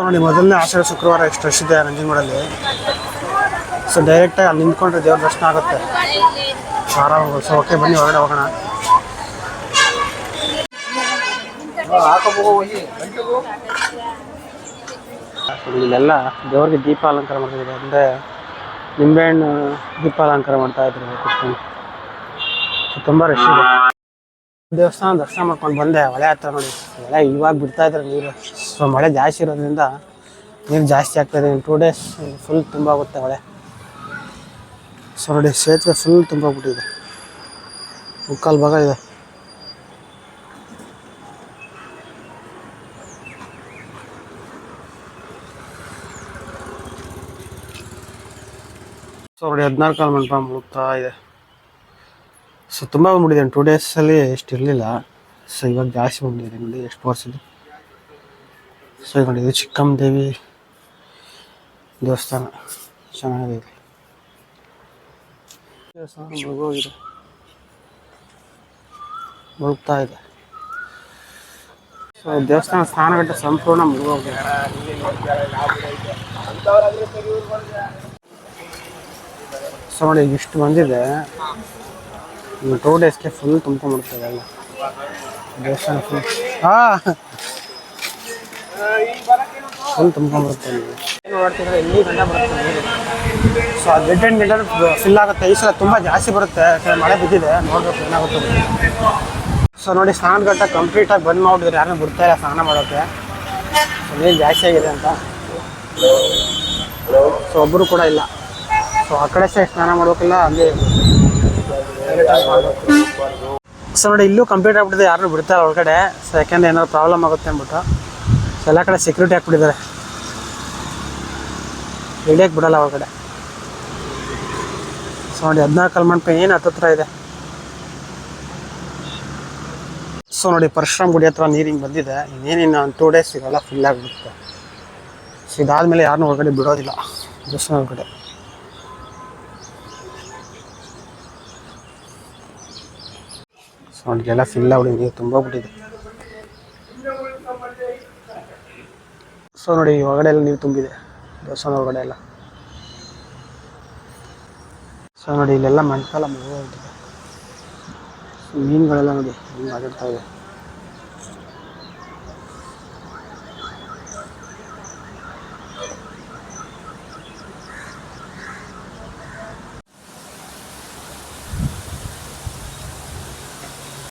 ನೋಡಿ ಮೊದಲನೇ ಆಶ್ರಯ ಶುಕ್ರವಾರ ಎಷ್ಟು ರಶ್ ಇದೆ ನಂಜನಗೂಡಲ್ಲಿ ಸೊ ಡೈರೆಕ್ಟಾಗಿ ಅಲ್ಲಿ ನಿಂತ್ಕೊಂಡ್ರೆ ದೇವ್ರ ದರ್ಶನ ಆಗುತ್ತೆ. ಆರಾಮ ಸೊ ಓಕೆ ಬನ್ನಿ ಹೊರಗಡೆ ಹೋಗೋಣ. ಇಲ್ಲೆಲ್ಲ ದೇವ್ರಿಗೆ ದೀಪ ಅಲಂಕಾರ ಮಾಡ್ತಿದ್ದಾರೆ. ಅಂದರೆ ನಿಂಬೆಹಣ್ಣು ದೀಪ ಅಲಂಕಾರ ಮಾಡ್ತಾ ಇದ್ರು ತುಂಬ ರಶ್ ಇದೆ. ದೇವಸ್ಥಾನ ದರ್ಶನ ಮಾಡ್ಕೊಂಡು ಬಂದೆ. ಹೊಳೆ ಹತ್ರ ನೋಡಿ. ಹೊಳೆ ಇವಾಗ ಬಿಡ್ತಾ ಇದ್ದಾರೆ ನೀರು. ಸೊ ಮಳೆ ಜಾಸ್ತಿ ಇರೋದ್ರಿಂದ ನೀರು ಜಾಸ್ತಿ ಆಗ್ತಾಯಿದೆ ಟೂ ಡೇಸ್ ಫುಲ್ ತುಂಬ ಆಗುತ್ತೆ ಹೊಳೆ ಸೊ ನೋಡಿ ಸೇತುವೆ ಫುಲ್ ತುಂಬೋಗ್ಬಿಟ್ಟಿದೆ ಮುಕ್ಕಾಲು ಭಾಗ ಇದೆ. ಸೊ ನೋಡಿ ಹದಿನಾರು ಕಾಲು ಮಂಟಪ ಮುಳುಗ್ತಾ ಇದೆ. ಸೊ ತುಂಬ ಬಂದ್ಬಿಟ್ಟಿದ್ದೇನೆ ಟೂ ಡೇಸಲ್ಲಿ ಎಷ್ಟು ಇರಲಿಲ್ಲ. ಸೊ ಇವಾಗ ಜಾಸ್ತಿ ಬಂದಿದೆ ನೋಡಿ ಎಷ್ಟು ವರ್ಷದ್ದು ಸೊ ಈಗ ನೋಡಿ ಚಿಕ್ಕಮ್ಮ ದೇವಿ ದೇವಸ್ಥಾನ. ಚೆನ್ನಾಗಿದೆ ದೇವಸ್ಥಾನ ಮುಳುಗ್ತಾ ಇದೆ. ಸೊ ದೇವಸ್ಥಾನ ಸ್ನಾನಘಟ್ಟ ಸಂಪೂರ್ಣ ಮುಳುಗೋಗಿದೆ. ಸೊ ನೋಡಿ, ಇಷ್ಟು ಬಂದಿದೆ. ಟೂ ಡೇಸ್ಗೆ ಫುಲ್ ತುಂಬ್ಕೊಂಡ್ಬಿಡ್ತದೆ ಎಲ್ಲ. ದೇವಸ್ಥಾನ ಫುಲ್ ಹಾಂ. ಫುಲ್ ತುಂಬ್ಕೊಂಡ್ಬಿಡುತ್ತೆ ಇಲ್ಲಿ ನೋಡ್ತಿದ್ರೆ ಇಲ್ಲಿ ಗಂಟ ಬರುತ್ತೆ? ನೀರು ಸೊ ಅದು ಬೆಡ್ ಆ್ಯಂಡ್ ಗೆಟರ್ ಫಿಲ್ ಆಗುತ್ತೆ. ಈ ಸಲ ತುಂಬ ಜಾಸ್ತಿ ಬರುತ್ತೆ. ಯಾಕಂದ್ರೆ ಮಳೆ ಬಿದ್ದಿದೆ. ನೋಡ್ಬೇಕು ಏನಾಗುತ್ತೆ ಸೊ ನೋಡಿ ಸ್ನಾನಘಟ್ಟ ಕಂಪ್ಲೀಟಾಗಿ ಬಂದ್ ಮಾಡಿದ್ರೆ ಯಾರನ್ನೂ ಬಿಡ್ತಾ ಇಲ್ಲ ಸ್ನಾನ ಮಾಡೋಕ್ಕೆ. ನೀರು ಜಾಸ್ತಿ ಆಗಿದೆ ಅಂತ. ಸೊ ಒಬ್ಬರು ಕೂಡ ಇಲ್ಲ. ಸೊ ಆ ಕಡೆ ಸೈಡ್ ಸ್ನಾನ ಮಾಡ್ಬೇಕಿಲ್ಲ ಅಲ್ಲಿ ಸೊ ನೋಡಿ, ಇಲ್ಲೂ ಕಂಪ್ಲೀಟ್ ಆಗ್ಬಿಟ್ಟಿದೆ. ಯಾರನ್ನೂ ಬಿಡ್ತಾರೆ ಒಳಗಡೆ. ಸೊ ಯಾಕೆಂದ್ರೆ ಏನಾದ್ರು ಪ್ರಾಬ್ಲಮ್ ಆಗುತ್ತೆ ಅಂದ್ಬಿಟ್ಟು. ಸೊ ಎಲ್ಲ ಕಡೆ ಸೆಕ್ಯೂರಿಟಿ ಹಾಕ್ಬಿಟ್ಟಿದ್ದಾರೆ. ಇಳಿಯಕ್ಕೆ ಬಿಡಲ್ಲ ಒಳಗಡೆ. ಸೊ ನೋಡಿ, ಹದಿನಾಲ್ಕು ಮಂಟಪ ಏನು ಹತ್ತತ್ರ ಇದೆ. ಸೊ ನೋಡಿ, ಪರಶುರಾಮ್ ಗುಡಿ ಹತ್ರ ನೀರು ಹಿಂಗೆ ಬಂದಿದೆ. ಇನ್ನೇನಿನ್ನು ಒಂದು ಟೂ ಡೇಸ್ ಇವೆಲ್ಲ ಫುಲ್ ಆಗಿಬಿಡುತ್ತೆ ಸೊ ಇದಾದಮೇಲೆ ಯಾರನ್ನೂ ಒಳಗಡೆ ಬಿಡೋದಿಲ್ಲ. ದೇವಸ್ಥಾನ ಒಳಗಡೆ. ನೋಡಿ ಎಲ್ಲ ಫಿಲ್ ಆಗಿ ನೀರು ತುಂಬ ಬಿಟ್ಟಿದೆ ಸೊ ನೋಡಿ ಹೊರಗಡೆ ಎಲ್ಲ ನೀರು ತುಂಬಿದೆ. ದೇವಸ್ಥಾನ ಒಳಗಡೆ ಎಲ್ಲ. ಸೊ ನೋಡಿ, ಇಲ್ಲೆಲ್ಲ ಮಂಟಪೆಲ್ಲ ಮಗುವ ಮೀನುಗಳೆಲ್ಲ ನೋಡಿ, ಹಿಂಗೆ ಆಟಾಡ್ತಾ ಇದೆ.